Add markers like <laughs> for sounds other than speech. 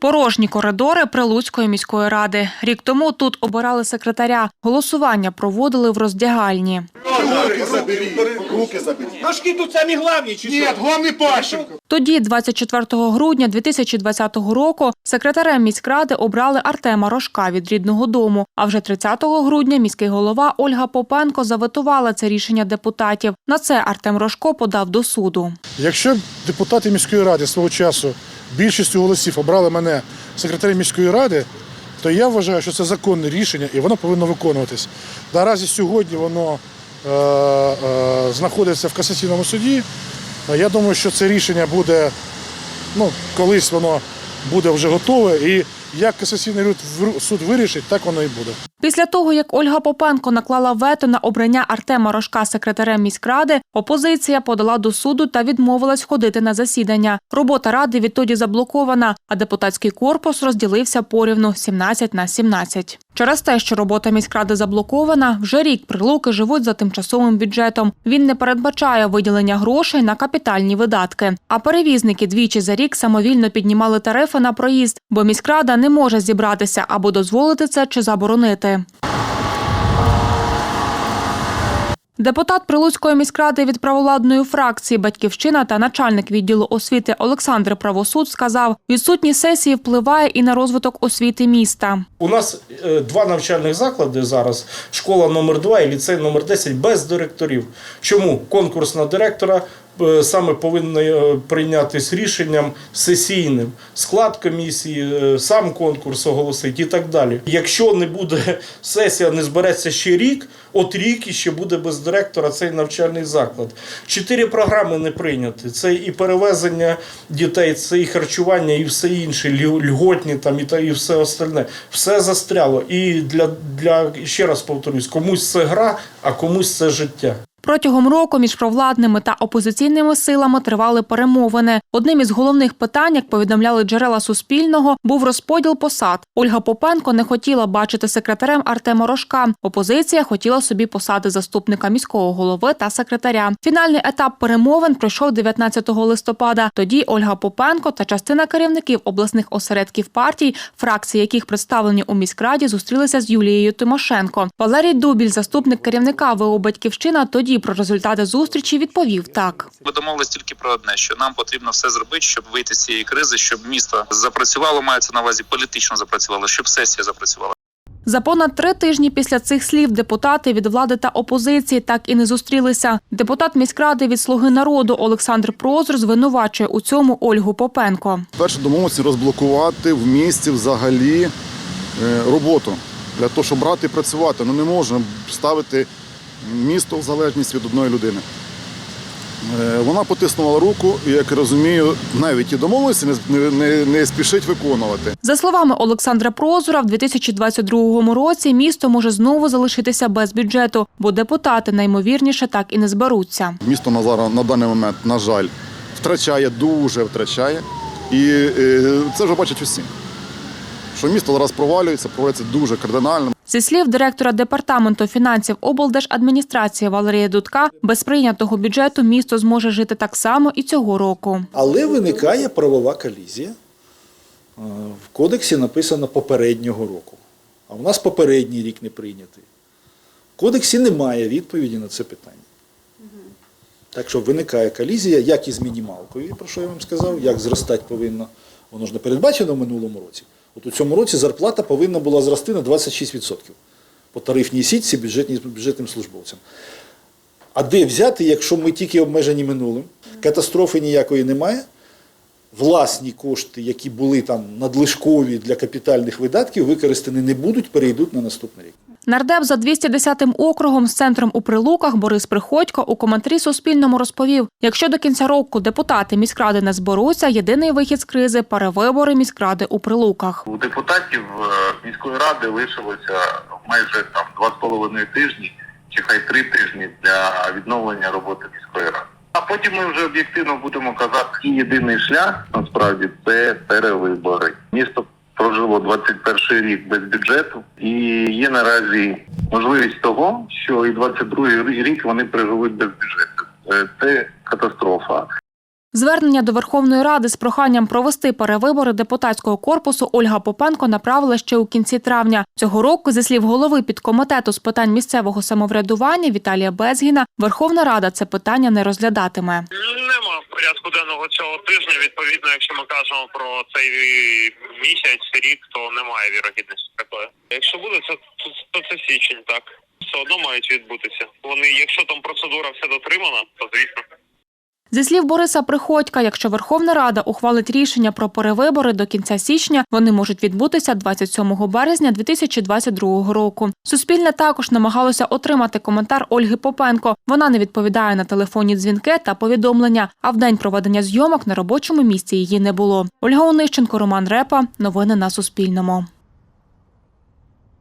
Порожні коридори Прилуцької міської ради. Рік тому тут обирали секретаря. Голосування проводили в роздягальні. Руки заберіть, руки заберіть. Ножки тут самі главні, чи Ні, що? головний Пащенко. Тоді, 24 грудня 2020 року, секретарем міськради обрали Артема Рожка від рідного дому. А вже 30 грудня міський голова Ольга Попенко заветувала це рішення депутатів. На це Артем Рожко подав до суду. Якщо депутати міської ради свого часу більшістю голосів обрали мене секретарем міської ради, то я вважаю, що це законне рішення і воно повинно виконуватись. Наразі сьогодні воно знаходиться в касаційному суді. Е, Я думаю, що це рішення буде, ну, колись воно буде вже готове, і як касаційний суд вирішить, так воно і буде. Після того, як Ольга Попенко наклала вето на обрання Артема Рожка секретарем міськради, опозиція подала до суду та відмовилась ходити на засідання. Робота ради відтоді заблокована, а депутатський корпус розділився порівну 17 на 17. Через те, що робота міськради заблокована, вже рік прилуки живуть за тимчасовим бюджетом. Він не передбачає виділення грошей на капітальні видатки. А перевізники двічі за рік самовільно піднімали тарифи на проїзд, бо міськрада не може зібратися або дозволити це чи заборонити. Депутат Прилуцької міськради від правовладної фракції Батьківщина та начальник відділу освіти Олександр Правосуд сказав, відсутність сесії впливає і на розвиток освіти міста. У нас е, два навчальних заклади зараз: школа номер 2 і ліцей номер 10 без директорів. Чому конкурс на директора саме повинен е, прийнятись рішенням сесійним, склад комісії, е, сам конкурс оголосить і так далі. Якщо не буде <laughs> сесія, не збереться ще рік, от рік і ще буде без директора цей навчальний заклад. Чотири програми не прийняті. Це і перевезення дітей, це і харчування, і все інше, льготні там і та і все остальне. Все застряло. І для, для ще раз повторюсь, комусь це гра, а комусь це життя. Протягом року між провладними та опозиційними силами тривали перемовини. Одним із головних питань, як повідомляли джерела Суспільного, був розподіл посад. Ольга Попенко не хотіла бачити секретарем Артема Рожка. Опозиція хотіла собі посади заступника міського голови та секретаря. Фінальний етап перемовин пройшов 19 листопада. Тоді Ольга Попенко та частина керівників обласних осередків партій, фракції яких представлені у міськраді, зустрілися з Юлією Тимошенко. Валерій Дубіль, заступник керівника ВО Батьківщина, тоді про результати зустрічі відповів так. Ми домовились тільки про одне, що нам потрібно все зробити, щоб вийти з цієї кризи, щоб місто запрацювало, мається на увазі політично запрацювало, щоб сесія запрацювала. За понад три тижні після цих слів депутати від влади та опозиції так і не зустрілися. Депутат міськради від Слуги народу Олександр Прозор звинувачує у цьому Ольгу Попенко. Перше домовилися розблокувати в місті взагалі е, роботу для того, щоб брати і працювати. Ну не можна ставити місто в залежність від одної людини. Е, Вона потиснула руку, і як розумію, навіть ті домовленості не, не, не спішить виконувати. За словами Олександра Прозора, в 2022 році місто може знову залишитися без бюджету, бо депутати наймовірніше так і не зберуться. Місто на зараз на даний момент, на жаль, втрачає, дуже втрачає. І е, це вже бачать усі. Що місто зараз провалюється, провалюється дуже кардинально. Зі слів директора департаменту фінансів облдержадміністрації Валерія Дудка, без прийнятого бюджету місто зможе жити так само і цього року. Але виникає правова колізія. В кодексі написано попереднього року. А в нас попередній рік не прийнятий. В кодексі немає відповіді на це питання. Так що виникає колізія, як із мінімалкою, про що я вам сказав, як зростати повинно. Воно ж не передбачено в минулому році. От у цьому році зарплата повинна була зрости на 26% по тарифній сітці бюджетним службовцям. А де взяти, якщо ми тільки обмежені минулим? Катастрофи ніякої немає. Власні кошти, які були там надлишкові для капітальних видатків, використані не будуть, перейдуть на наступний рік. Нардеп за 210-м округом з центром у Прилуках Борис Приходько у коментарі Суспільному розповів, якщо до кінця року депутати міськради не зберуться, єдиний вихід з кризи перевибори міськради у Прилуках. У депутатів е, міської ради лишилося майже там два з половиною тижні, чи хай три тижні для відновлення роботи міської ради. А потім ми вже об'єктивно будемо казати, і єдиний шлях насправді це перевибори. Місто прожило 21 рік без бюджету, і є наразі можливість того, що і 22 рік вони проживуть без бюджету. Е, Це катастрофа. Звернення до Верховної Ради з проханням провести перевибори депутатського корпусу Ольга Попенко направила ще у кінці травня. Цього року, зі слів голови підкомітету з питань місцевого самоврядування Віталія Безгіна, Верховна Рада це питання не розглядатиме. Нема порядку денного цього тижня. Відповідно, якщо кажемо про цей місяць, рік, то немає вірогідності такої. Якщо буде, це то, це січень, так все одно мають відбутися. Вони, якщо там процедура все дотримана, то звісно. Зі слів Бориса Приходька, якщо Верховна Рада ухвалить рішення про перевибори до кінця січня, вони можуть відбутися 27 березня 2022 року. Суспільне також намагалося отримати коментар Ольги Попенко. Вона не відповідає на телефонні дзвінки та повідомлення. А в день проведення зйомок на робочому місці її не було. Ольга Онищенко, Роман Репа. Новини на Суспільному.